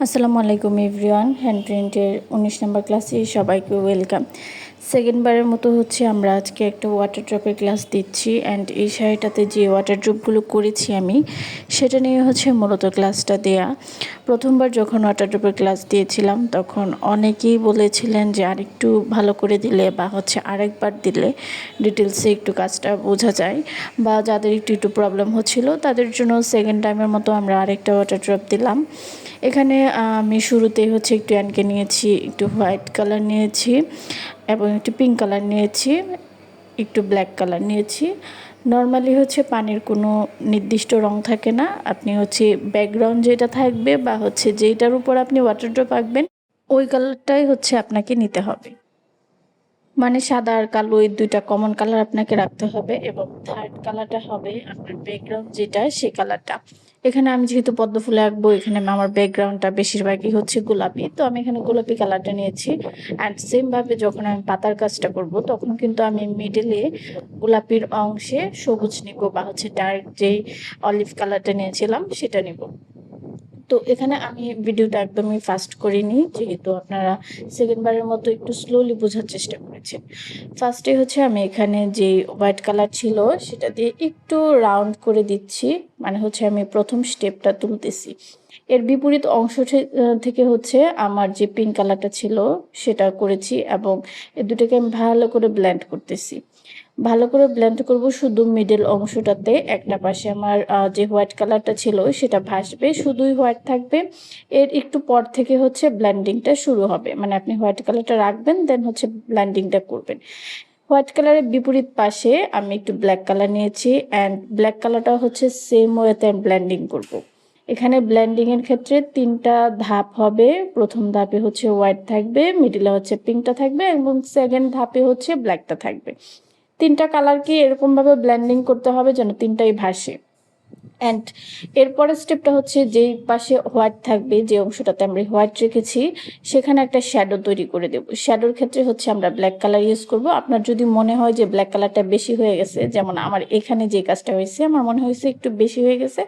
আসসালামু আলাইকুম everyone. Hand প্রিন্টের উনিশ নম্বর ক্লাসে সবাইকে ওয়েলকাম। সেকেন্ডবারের মতো হচ্ছে আমরা আজকে একটা ওয়াটার ড্রপের ক্লাস দিচ্ছি অ্যান্ড এই শাড়িটাতে যে ওয়াটার ড্রপগুলো করেছি আমি, সেটা নিয়ে হচ্ছে মূলত ক্লাসটা দেয়া। প্রথমবার যখন ওয়াটার ড্রপের ক্লাস দিয়েছিলাম, তখন অনেকেই বলেছিলেন যে আরেকটু ভালো করে দিলে বা হচ্ছে আরেকবার দিলে ডিটেলসে একটু কাজটা বোঝা যায় বা যাদের একটু একটু প্রবলেম হচ্ছিল, তাদের জন্য সেকেন্ড টাইমের মতো আমরা আরেকটা ওয়াটার ড্রপ দিলাম। এখানে আমি শুরুতেই হচ্ছে একটু অ্যানকে নিয়েছি, একটু হোয়াইট কালার নিয়েছি এবং একটু পিঙ্ক কালার নিয়েছি, একটু ব্ল্যাক কালার নিয়েছি। নর্মালি হচ্ছে পানির কোনো নির্দিষ্ট রং থাকে না। আপনি হচ্ছে ব্যাকগ্রাউন্ড যেটা থাকবে বা হচ্ছে যেটার উপর আপনি ওয়াটার ড্রপ আঁকবেন, ওই কালারটাই হচ্ছে আপনাকে নিতে হবে। মানে সাদা আর কালো এই দুইটা কমন কালার আপনাকে রাখতে হবে এবং থার্ড কালারটা হবে আপনার ব্যাকগ্রাউন্ড যেটা সেই কালারটা এখানে আমি যেহেতু পদ্ম ফুলে আঁকবো, এখানে আমার ব্যাকগ্রাউন্ডটা বেশিরভাগই হচ্ছে গোলাপি। তো আমি এখানে গোলাপি কালারটা নিয়েছি। অ্যান্ড সেমভাবে যখন আমি পাতার কাজটা করব, তখন কিন্তু আমি মিডলে গোলাপির অংশে সবুজ নিব বা হচ্ছে ডার্ক যেই অলিভ কালারটা নিয়েছিলাম, সেটা নিব। তো এখানে আমি ভিডিওটা একদমই ফাস্ট করিনি, যেহেতু আপনারা সেকেন্ডবারের মতো একটু স্লোলি বোঝার চেষ্টা করেছেন। ফার্স্টে হচ্ছে আমি এখানে যে হোয়াইট কালার ছিল, সেটা দিয়ে একটু রাউন্ড করে দিচ্ছি মানে হচ্ছে আমি প্রথম স্টেপটা তুলতেছি। এর বিপরীত অংশ থেকে হচ্ছে আমার যে পিঙ্ক কালারটা ছিল, সেটা করেছি এবং এ দুটোকে আমি ভালো করে ব্ল্যান্ড করতেছি। ভালো করে ব্লেন্ড করব শুধু মিডল অংশটাতে। একটা পাশে আমার যে হোয়াইট কালারটা ছিল সেটা ভাসবে, শুধুই হোয়াইট থাকবে। এর একটু পর থেকে হচ্ছে ব্ল্যান্ডিংটা শুরু হবে। মানে আপনি হোয়াইট কালারটা রাখবেন দেন হচ্ছে ব্ল্যান্ডিংটা করবেন। হোয়াইট কালারের বিপরীত পাশে আমি একটু ব্ল্যাক কালার নিয়েছি অ্যান্ড ব্ল্যাক কালারটা হচ্ছে সেম ওয়েতে আমি ব্ল্যান্ডিং করব। এখানে ব্ল্যান্ডিংয়ের ক্ষেত্রে তিনটা ধাপ হবে। প্রথম ধাপে হচ্ছে হোয়াইট থাকবে মিডিলে হচ্ছে পিঙ্কটা থাকবে, এবং সেকেন্ড ধাপে হচ্ছে ব্ল্যাকটা থাকবে। তিনটা কালারকে এরকমভাবে ব্ল্যান্ডিং করতে হবে যেন তিনটাই ভাসে। অ্যান্ড এরপরের স্টেপটা হচ্ছে যেই পাশে হোয়াইট থাকবে, যে অংশটাতে আমরা হোয়াইট রেখেছি, সেখানে একটা শ্যাডো তৈরি করে দেব। শ্যাডোর ক্ষেত্রে হচ্ছে আমরা ব্ল্যাক কালার ইউজ করব। আপনার যদি মনে হয় যে ব্ল্যাক কালারটা বেশি হয়ে গেছে, যেমন আমার এখানে যে কাজটা হয়েছে, আমার মনে হয়েছে একটু বেশি হয়ে গেছে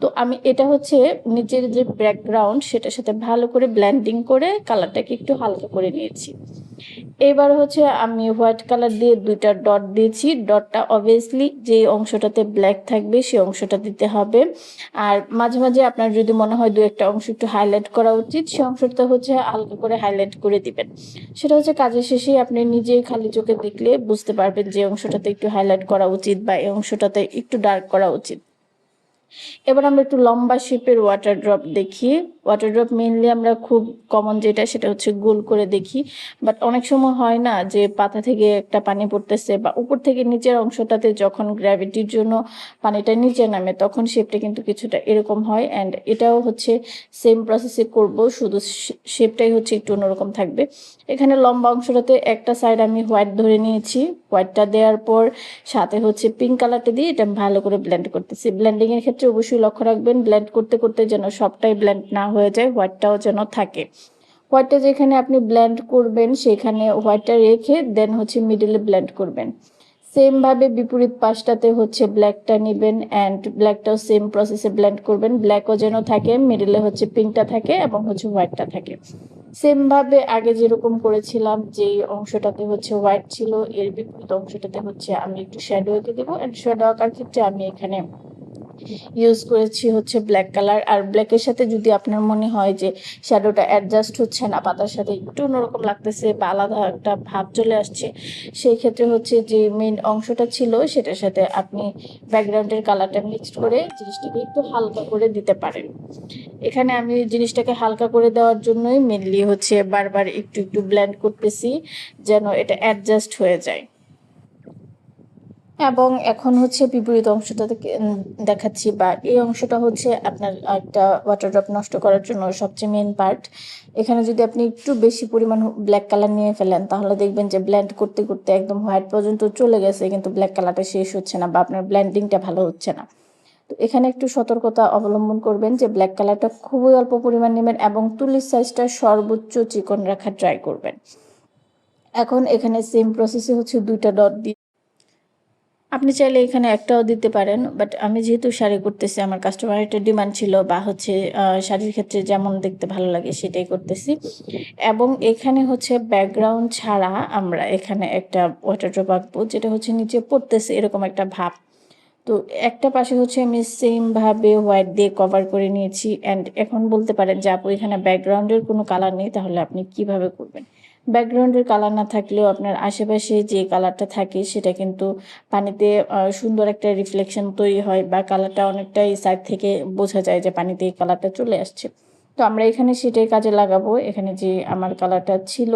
তো আমি, এটা হচ্ছে নিজের যে ব্যাকগ্রাউন্ড সেটার সাথে ভালো করে ব্ল্যান্ডিং করে কালারটাকে একটু হালকা করে নিয়েছি। এবার হচ্ছে আমি হোয়াইট কালার দিয়ে দুইটা ডট দিয়েছি। ডটটা অবভিয়াসলি যে অংশটাতে ব্ল্যাক থাকবে সেই অংশটা দিতে হবে। আর মাঝে মাঝে আপনার যদি মনে হয় দু একটা অংশ একটু হাইলাইট করা উচিত সেই অংশটা হচ্ছে হালকা করে হাইলাইট করে দিবেন। সেটা হচ্ছে কাজের শেষে আপনি নিজেই খালি চোখে দেখলে বুঝতে পারবেন যে অংশটাতে একটু হাইলাইট করা উচিত বা এই অংশটাতে একটু ডার্ক করা উচিত। এবার আমরা একটু লম্বা শেপের ওয়াটার ড্রপ দেখি। ওয়াটার ড্রপ মেনলি আমরা খুব কমন যেটা, সেটা হচ্ছে গোল করে দেখি। বাট অনেক সময় হয় না যে পাতা থেকে একটা পানি পড়তেছে বা উপর থেকে নিচের অংশটাতে যখন গ্র্যাভিটির জন্য পানিটা নিচে নামে, তখন শেপটা কিন্তু কিছুটা এরকম হয়। অ্যান্ড এটাও হচ্ছে সেম প্রসেসে করব, শুধু শেপটাই হচ্ছে একটু অন্যরকম থাকবে। এখানে লম্বা অংশটাতে একটা সাইড আমি হোয়াইট ধরে নিয়েছি। হোয়াইটটা দেওয়ার পর সাথে হচ্ছে পিঙ্ক কালারটা দিয়ে এটা ভালো করে ব্লেন্ড করতেছি। ব্লেন্ডিংয়ের ক্ষেত্রে অবশ্যই লক্ষ্য রাখবেন ব্লেন্ড করতে করতে যেন সবটাই ব্লেন্ড না হয়ে যায় হোয়াইটটাও যেন থাকে। হোয়াইটটা যেখানে আপনি ব্লেন্ড করবেন, সেখানে হোয়াইটটা রেখে দেন হচ্ছে মিডিলে ব্লেন্ড করবেন। সেমভাবে বিপরীত পাশটাতে হচ্ছে ব্ল্যাকটা নেবেন অ্যান্ড ব্ল্যাকটাও সেম প্রসেসে ব্লেন্ড করবেন। ব্ল্যাকও যেন থাকে মিডিলে হচ্ছে পিঙ্কটা থাকে এবং হচ্ছে হোয়াইটটা থাকে। সেমভাবে আগে যেরকম করেছিলাম যে অংশটাতে হচ্ছে হোয়াইট ছিল, এর বিপরীত অংশটাতে হচ্ছে আমি একটু শ্যাডো এঁকে দেবো। অ্যান্ড শ্যাডো আঁকার ক্ষেত্রে আমি এখানে ইউজ করেছি হচ্ছে ব্ল্যাক কালার আর ব্ল্যাকের সাথে যদি আপনার মনে হয় যে শ্যাডোটা অ্যাডজাস্ট হচ্ছে না, পাতার সাথে একটু অন্যরকম লাগতেছে বা আলাদা একটা ভাব চলে আসছে, সেই ক্ষেত্রে হচ্ছে যে মেন অংশটা ছিল সেটার সাথে আপনি ব্যাকগ্রাউন্ডের কালারটা মিক্সড করে জিনিসটাকে একটু হালকা করে দিতে পারেন। এখানে আমি জিনিসটাকে হালকা করে দেওয়ার জন্যই মেনলি হচ্ছে বারবার একটু একটু ব্ল্যান্ড করতেছি যেন এটা অ্যাডজাস্ট হয়ে যায়। এবং এখন হচ্ছে বিপরীত অংশটা দেখাচ্ছি বা এই অংশটা হচ্ছে আপনার একটা ওয়াটার ড্রপ নষ্ট করার জন্য সবচেয়ে মেন পার্ট এখানে যদি আপনি একটু বেশি পরিমাণ ব্ল্যাক কালার নিয়ে ফেলেন, তাহলে দেখবেন যে ব্ল্যান্ড করতে করতে একদম হোয়াইট পর্যন্ত চলে গেছে, কিন্তু ব্ল্যাক কালারটা শেষ হচ্ছে না বা আপনার ব্ল্যান্ডিংটা ভালো হচ্ছে না। তো এখানে একটু সতর্কতা অবলম্বন করবেন যে ব্ল্যাক কালারটা খুবই অল্প পরিমাণ নেবেন এবং তুলির সাইজটা সর্বোচ্চ চিকন রাখার ট্রাই করবেন। এখন এখানে সেম প্রসেসে হচ্ছে দুইটা ডট দিয়ে আপনি চাইলে এখানে একটাও দিতে পারেন বাট আমি যেহেতু শাড়ি করতেছি, আমার কাস্টমার একটা ডিমান্ড ছিল বা হচ্ছে শাড়ির ক্ষেত্রে যেমন দেখতে ভালো লাগে সেটাই করতেছি। এবং এখানে হচ্ছে ব্যাকগ্রাউন্ড ছাড়া আমরা এখানে একটা ওয়াটারড্রপ আঁকবো, যেটা হচ্ছে নিচে পড়তেছে এরকম একটা ভাব। তো একটা পাশে হচ্ছে আমি সেমভাবে হোয়াইট দিয়ে কভার করে নিয়েছি অ্যান্ড এখন বলতে পারেন যে আপু, এখানে ব্যাকগ্রাউন্ডের কোনো কালার নেই, তাহলে আপনি কীভাবে করবেন? ব্যাকগ্রাউন্ডের কালার না থাকলেও আপনার আশেপাশে যে কালারটা থাকে সেটা কিন্তু পানিতে সুন্দর একটা রিফ্লেকশন তৈরি হয় বা কালারটা অনেকটাই সাইড থেকে বোঝা যায় যে পানিতে এই কালারটা চলে আসছে। তো আমরা এখানে সেটাই কাজে লাগাবো। এখানে যে আমার কালারটা ছিল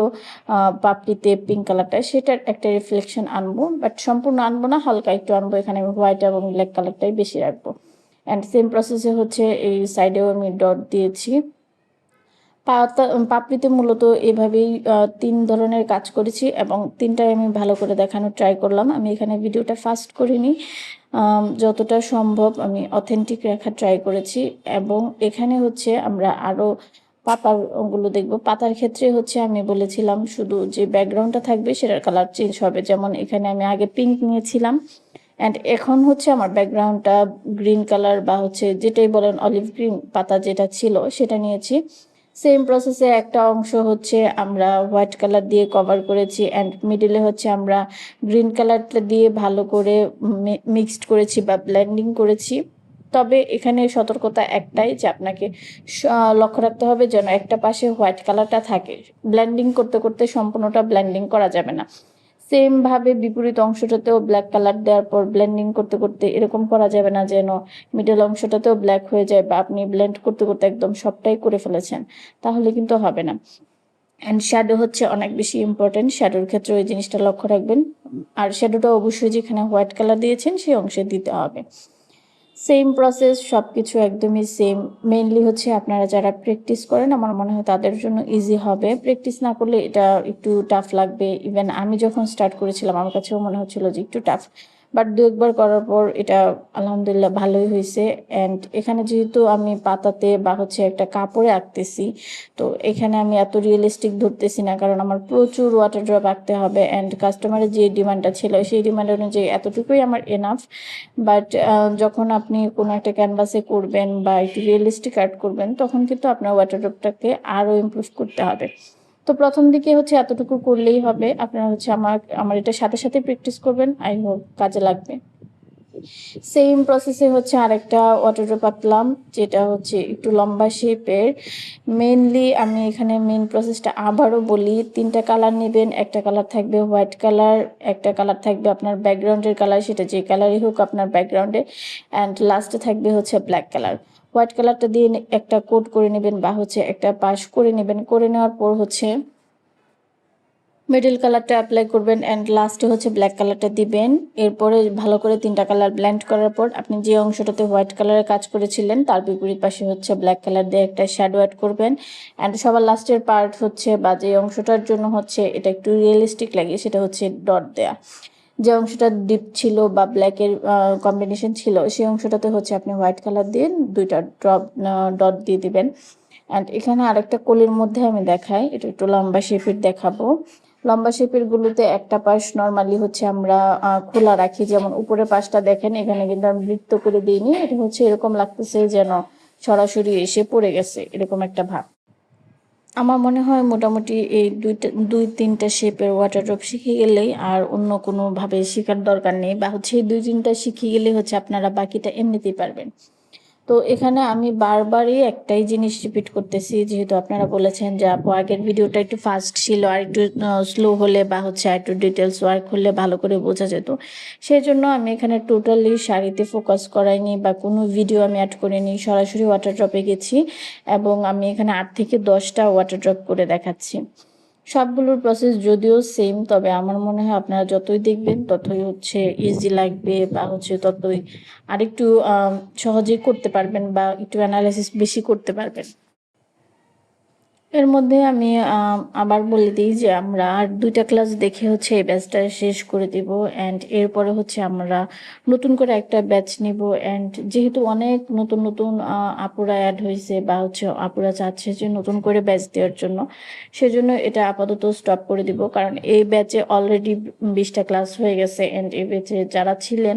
পাপড়িতে পিঙ্ক কালারটা সেটার একটা রিফ্লেকশন আনব। বাট সম্পূর্ণ আনব না, হালকা একটু আনব। এখানে আমি হোয়াইট এবং ব্ল্যাক কালারটাই বেশি রাখব। অ্যান্ড সেম প্রসেসে হচ্ছে এই সাইডেও আমি ডট দিয়েছি। পাপড়িতে মূলত এভাবেই তিন ধরনের কাজ করেছি এবং তিনটাই আমি ভালো করে দেখানোর ট্রাই করলাম। আমি এখানে ভিডিওটা ফাস্ট করিনি। যতটা সম্ভব আমি অথেন্টিক রাখার ট্রাই করেছি এবং এখানে হচ্ছে আমরা আরও পাতারগুলো দেখব। পাতার ক্ষেত্রে হচ্ছে আমি বলেছিলাম শুধু যে ব্যাকগ্রাউন্ডটা থাকবে সেটার কালার চেঞ্জ হবে। যেমন এখানে আমি আগে পিঙ্ক নিয়েছিলাম অ্যান্ড এখন হচ্ছে আমার ব্যাকগ্রাউন্ডটা গ্রিন কালার বা হচ্ছে যেটাই বলেন অলিভ গ্রিন পাতা যেটা ছিল সেটা নিয়েছি। সেম প্রসেসে একটা অংশ হচ্ছে আমরা হোয়াইট কালার দিয়ে কভার করেছি অ্যান্ড মিডিলে হচ্ছে আমরা গ্রিন কালারটা দিয়ে ভালো করে মিক্সড করেছি বা ব্ল্যান্ডিং করেছি। তবে এখানে সতর্কতা একটাই যে আপনাকে লক্ষ্য রাখতে হবে যেন একটা পাশে হোয়াইট কালারটা থাকে। ব্ল্যান্ডিং করতে করতে সম্পূর্ণটা ব্ল্যান্ডিং করা যাবে না। সেম ভাবে বিপরীত অংশটাতেও ব্ল্যাক কালার দেওয়ার পর ব্লেন্ডিং করতে করতে এরকম করা যাবে না যেন মিডল অংশটাতেও ব্ল্যাক হয়ে যায় বা আপনি ব্লেন্ড করতে করতে একদম সবটাই করে ফেলেছেন, তাহলে কিন্তু হবে না। অ্যান্ড শ্যাডো হচ্ছে অনেক বেশি ইম্পর্টেন্ট শ্যাডোর ক্ষেত্রে ওই জিনিসটা লক্ষ্য রাখবেন। আর শ্যাডোটা অবশ্যই যেখানে হোয়াইট কালার দিয়েছেন, সেই অংশে দিতে হবে। সেম প্রসেস সব কিছু একদমই সেম মেনলি হচ্ছে আপনারা যারা প্র্যাকটিস করেন, আমার মনে হয় তাদের জন্য ইজি হবে। প্র্যাকটিস না করলে এটা একটু টাফ লাগবে। ইভেন আমি যখন স্টার্ট করেছিলাম, আমার কাছেও মনে হচ্ছিল যে একটু টাফ বাট দু একবার করার পর এটা আলহামদুলিল্লাহ ভালোই হয়েছে। অ্যান্ড এখানে যেহেতু আমি পাতাতে বা হচ্ছে একটা কাপড়ে আঁকতেছি, তো এখানে আমি এত রিয়েলিস্টিক ধরতেছি না, কারণ আমার প্রচুর ওয়াটার ড্রপ আঁকতে হবে। অ্যান্ড কাস্টমারের যে ডিমান্ডটা ছিল, সেই ডিমান্ড অনুযায়ী এতটুকুই আমার এনাফ বাট যখন আপনি কোনো একটা ক্যানভাসে করবেন বা একটু রিয়েলিস্টিক আর্ট করবেন, তখন কিন্তু আপনার ওয়াটার ড্রপটাকে আরও ইমপ্রুভ করতে হবে। তো প্রথম দিকে হচ্ছে এতটুকু করলেই হবে। আপনারা হচ্ছে আমার আমার এটা সাথে সাথে প্র্যাকটিস করবেন। আই হোপ কাজে লাগবে। সেম প্রসেসে হচ্ছে আরেকটা ওয়াটারড্রপ আঁকলাম যেটা হচ্ছে একটু লম্বা শেপের মেনলি আমি এখানে মেন প্রসেসটা আবারও বলি, তিনটা কালার নেবেন। একটা কালার থাকবে হোয়াইট কালার একটা কালার থাকবে আপনার ব্যাকগ্রাউন্ডের কালার সেটা যে কালারই হোক আপনার ব্যাকগ্রাউন্ডে অ্যান্ড লাস্টে থাকবে হচ্ছে ব্ল্যাক কালার হোয়াইট কালারটা দিয়ে একটা কোট করে নেবেন বা হচ্ছে একটা পাশ করে নেবেন। করে নেওয়ার পর হচ্ছে মিডল কালারটা অ্যাপ্লাই করবেন অ্যান্ড লাস্টে হচ্ছে ব্ল্যাক কালারটা দিবেন। এরপরে ভালো করে তিনটা কালার ব্ল্যান্ড করার পর আপনি যে অংশটাতে হোয়াইট কালারের কাজ করেছিলেন, তার বিপরীত পাশে হচ্ছে ব্ল্যাক কালার দিয়ে একটা শ্যাডো অ্যাড করবেন। অ্যান্ড সবার লাস্টের পার্ট হচ্ছে বা যে অংশটার জন্য হচ্ছে এটা একটু রিয়েলিস্টিক লাগে, সেটা হচ্ছে ডট দেয়া। যে অংশটা ডিপ ছিল বা ব্ল্যাকের কম্বিনেশন ছিল, সেই অংশটাতে হচ্ছে আপনি হোয়াইট কালার দিয়ে দুইটা ড্রপ ডট দিয়ে দিবেন। অ্যান্ড এখানে আরেকটা কোলের মধ্যে আমি দেখাই, এটা একটু লম্বা শেপের দেখাবো। লম্বা শেপের গুলোতে একটা পাশ নর্মালি হচ্ছে আমরা খোলা রাখি, যেমন উপরের পাশটা দেখেন, এখানে কিন্তু আমি বৃত্ত করে দিইনি, এটা হচ্ছে এরকম লাগতেছে যেন সরাসরি এসে পড়ে গেছে, এরকম একটা ভাব। আমার মনে হয় মোটামুটি এই দুইটা, দুই তিনটা শেপের ওয়াটার ড্রপ শিখে গেলেই আর অন্য কোনোভাবে শেখার দরকার নেই। বা হচ্ছে দুই তিনটা শিখে গেলে হচ্ছে আপনারা বাকিটা এমনিতেই পারবেন। তো এখানে আমি বারবারই একটাই জিনিস রিপিট করতেছি, যেহেতু আপনারা বলেছেন যে আপু আগের ভিডিওটা একটু ফাস্ট ছিল আর একটু স্লো হলে বা হচ্ছে আর একটু ডিটেলস ওয়ার্ক হলে ভালো করে বোঝা যেত। সেই জন্য আমি এখানে টোটালি শাড়িতে ফোকাস করাইনি বা কোনো ভিডিও আমি অ্যাড করিনি, সরাসরি ওয়াটার ড্রপে গেছি এবং আমি এখানে আট থেকে দশটা ওয়াটার ড্রপ করে দেখাচ্ছি। সবগুলোর প্রসেস যদিও সেম তবে আমার মনে হয় আপনারা যতই দেখবেন, ততই হচ্ছে ইজি লাগবে বা হচ্ছে ততই আরেকটু সহজেই করতে পারবেন বা একটু অ্যানালাইসিস বেশি করতে পারবেন। এর মধ্যে আমি আবার বলে দিই যে আমরা আর দুইটা ক্লাস দেখে হচ্ছে এই ব্যাচটা শেষ করে দিব অ্যান্ড এরপরে হচ্ছে আমরা নতুন করে একটা ব্যাচ নিব অ্যান্ড যেহেতু অনেক নতুন নতুন আপুরা অ্যাড হয়েছে বা হচ্ছে আপুরা চাচ্ছে যে নতুন করে ব্যাচ দেওয়ার জন্য, সেজন্য এটা আপাতত স্টপ করে দিব। কারণ এই ব্যাচে অলরেডি বিশটা ক্লাস হয়ে গেছে অ্যান্ড এই ব্যাচে যারা ছিলেন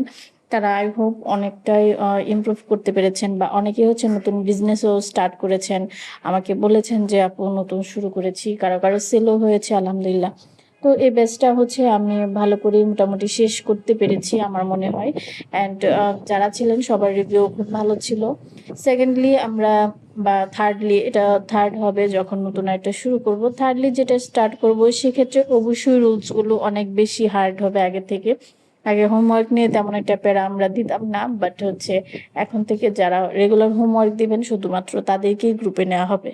তারা আই হোপ অনেকটাই ইমপ্রুভ করতে পেরেছেন বা অনেকেই হচ্ছে নতুন বিজনেসও স্টার্ট করেছেন। আমাকে বলেছেন যে, আপু, নতুন শুরু করেছি, কারও কারও সেলও হয়েছে, আলহামদুলিল্লাহ। তো এই ব্যাচটা হচ্ছে আমি ভালো করে মোটামুটি শেষ করতে পেরেছি, আমার মনে হয়। অ্যান্ড যারা ছিলেন, সবার রিভিউ খুব ভালো ছিল। সেকেন্ডলি আমরা, বা থার্ডলি এটা থার্ড হবে যখন নতুন একটা শুরু করব। থার্ডলি যেটা স্টার্ট করব, সেক্ষেত্রে অবশ্যই রুলসগুলো অনেক বেশি হার্ড হবে আগে থেকে। আগে হোমওয়ার্ক নিয়ে তেমন একটা প্যারা আমরা দিতাম না বাট হচ্ছে এখন থেকে যারা রেগুলার হোমওয়ার্ক দিবেন শুধুমাত্র তাদেরকেই গ্রুপে নেওয়া হবে।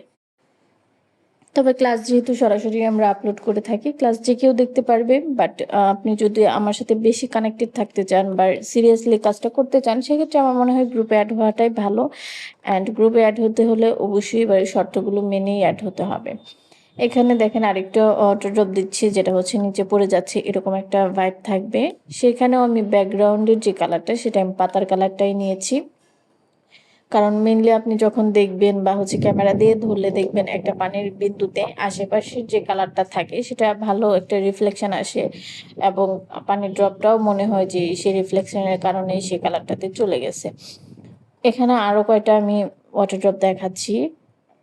তবে ক্লাস যেহেতু সরাসরি আমরা আপলোড করে থাকি ক্লাস যে কেউ দেখতে পারবে বাট আপনি যদি আমার সাথে বেশি কানেক্টেড থাকতে চান বা সিরিয়াসলি কাজটা করতে চান, সেক্ষেত্রে আমার মনে হয় গ্রুপে অ্যাড হওয়াটাই ভালো। অ্যান্ড গ্রুপে অ্যাড হতে হলে অবশ্যই শর্তগুলো মেনেই অ্যাড হতে হবে। এখানে দেখেন আরেকটা অটো ড্রপ দিচ্ছি, যেটা হচ্ছে নিচে পড়ে যাচ্ছে, এরকম একটা ভাইব থাকবে। সেখানেও আমি ব্যাকগ্রাউন্ডের যে কালারটা সেটা আমি পাতার কালারটাই নিয়েছি। কারণ মেনলি আপনি যখন দেখবেন বা হচ্ছে ক্যামেরা দিয়ে ধরলে দেখবেন একটা পানির বিন্দুতে আশেপাশের যে কালারটা থাকে, সেটা ভালো একটা রিফ্লেকশন আসে এবং পানির ড্রপটাও মনে হয় যে সেই রিফ্লেকশনের কারণে সেই কালারটাতে চলে গেছে। এখানে আরও কয়টা আমি ওয়াটার ড্রপ দেখাচ্ছি।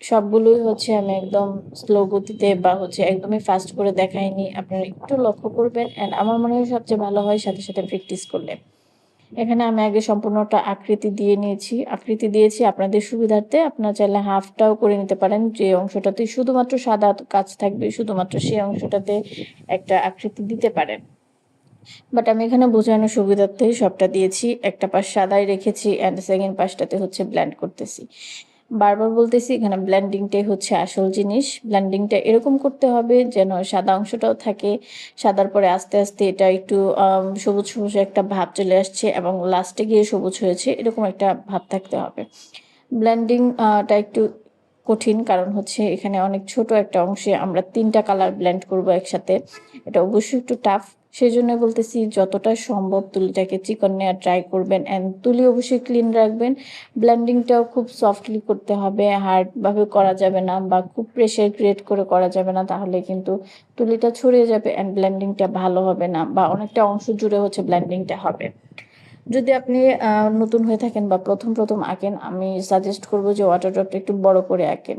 সবগুলোই হচ্ছে আমি একদম স্লো গতিতে বা হচ্ছে একদমই ফাস্ট করে দেখাইনি। আপনারা একটু লক্ষ্য করবেন অ্যান্ড আমার মনে হয় সবচেয়ে ভালো হয় সাথে সাথে প্র্যাকটিস করলে। এখানে আমি আগে সম্পূর্ণটা আকৃতি দিয়ে নিয়েছি। আকৃতি দিয়েছি আপনাদের সুবিধার্থে। আপনারা চাইলে হাফটাও করে নিতে পারেন। যে অংশটাতে শুধুমাত্র সাদা কাজ থাকবে, শুধুমাত্র সেই অংশটাতে একটা আকৃতি দিতে পারেন। বাট আমি এখানে বোঝানোর সুবিধার্থে সবটা দিয়েছি। একটা পাশ সাদাই রেখেছি অ্যান্ড সেকেন্ড পাশটাতে হচ্ছে ব্ল্যান্ড করতেছি। বারবার বলতেছি, এখানে ব্ল্যান্ডিংটাই হচ্ছে আসল জিনিস। ব্ল্যান্ডিংটা এরকম করতে হবে যেন সাদা অংশটাও থাকে, সাদার পরে আস্তে আস্তে এটা একটু সবুজ সবুজ একটা ভাব চলে আসছে এবং লাস্টে গিয়ে সবুজ হয়েছে, এরকম একটা ভাব থাকতে হবে। ব্ল্যান্ডিংটা একটু কঠিন কারণ হচ্ছে এখানে অনেক ছোট একটা অংশে আমরা তিনটা কালার ব্ল্যান্ড করব একসাথে। এটা অবশ্যই একটু টাফ সেই জন্য বলতেছি, যতটা সম্ভব তুলিটাকে চিকন নেওয়ার ট্রাই করবেন অ্যান্ড তুলি অবশ্যই ক্লিন রাখবেন। ব্লেন্ডিংটাও খুব সফটলি করতে হবে হার্ডভাবে করা যাবে না বা খুব প্রেশার ক্রিয়েট করে করা যাবে না, তাহলে কিন্তু তুলিটা ছড়িয়ে যাবে অ্যান্ড ব্লেন্ডিংটা ভালো হবে না বা অনেকটা অংশ জুড়ে হচ্ছে ব্লেন্ডিংটা হবে। যদি আপনি নতুন হয়ে থাকেন বা প্রথম প্রথম আঁকেন, আমি সাজেস্ট করব যে ওয়াটার ড্রপটা একটু বড় করে আঁকেন।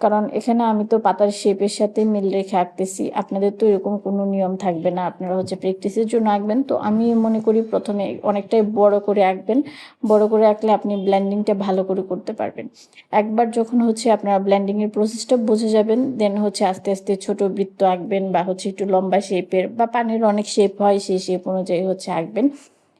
কারণ এখানে আমি তো পাতার শেপের সাথে মিল রেখে আঁকতেছি। আপনাদের তো এরকম কোনো নিয়ম থাকবে না। আপনারা হচ্ছে প্র্যাকটিসের জন্য আঁকবেন। তো আমি মনে করি প্রথমে অনেকটাই বড় করে আঁকবেন। বড় করে আঁকলে আপনি ব্ল্যান্ডিংটা ভালো করে করতে পারবেন। একবার যখন হচ্ছে আপনারা ব্ল্যান্ডিংয়ের প্রসেসটা বুঝে যাবেন দেন হচ্ছে আস্তে আস্তে ছোট বৃত্ত আঁকবেন বা হচ্ছে একটু লম্বা শেপের বা পানির অনেক শেপ হয়, সেই শেপ অনুযায়ী হচ্ছে আঁকবেন।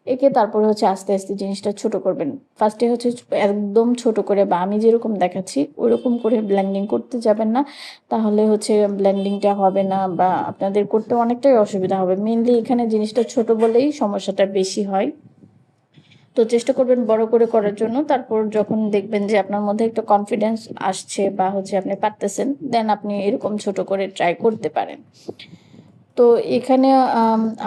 একে তারপরে হচ্ছে আস্তে আস্তে জিনিসটা ছোট করবেন। ফার্স্টে হচ্ছে একদম ছোট করে বা আমি যেরকম দেখাচ্ছি, ওরকম করে ব্ল্যান্ডিং করতে যাবেন না। তাহলে হচ্ছে ব্ল্যান্ডিংটা হবে না বা আপনাদের করতে অনেকটাই অসুবিধা হবে। মেনলি এখানে জিনিসটা ছোট বলেই সমস্যাটা বেশি হয়। তো চেষ্টা করবেন বড় করে করার জন্য। তারপর যখন দেখবেন যে আপনার মধ্যে একটা কনফিডেন্স আসছে বা হচ্ছে আপনি পারতেছেন দেন আপনি এরকম ছোট করে ট্রাই করতে পারেন। তো এখানে,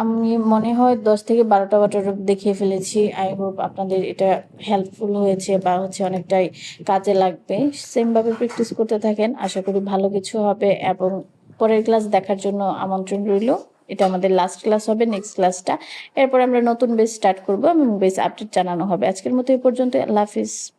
আমি মনে হয় দশ থেকে বারোটা ওয়াটার দেখিয়ে ফেলেছি। আই হোপ আপনাদের এটা হেল্পফুল হয়েছে বা হচ্ছে অনেকটাই কাজে লাগবে। সেমভাবে প্র্যাকটিস করতে থাকেন। আশা করি ভালো কিছু হবে এবং পরের ক্লাস দেখার জন্য আমন্ত্রণ রইল। এটা আমাদের লাস্ট ক্লাস হবে নেক্সট ক্লাসটা এরপর আমরা নতুন বেস স্টার্ট করব এবং বেস আপডেট জানানো হবে। আজকের মতো এই পর্যন্ত। আল্লাহ হাফিজ।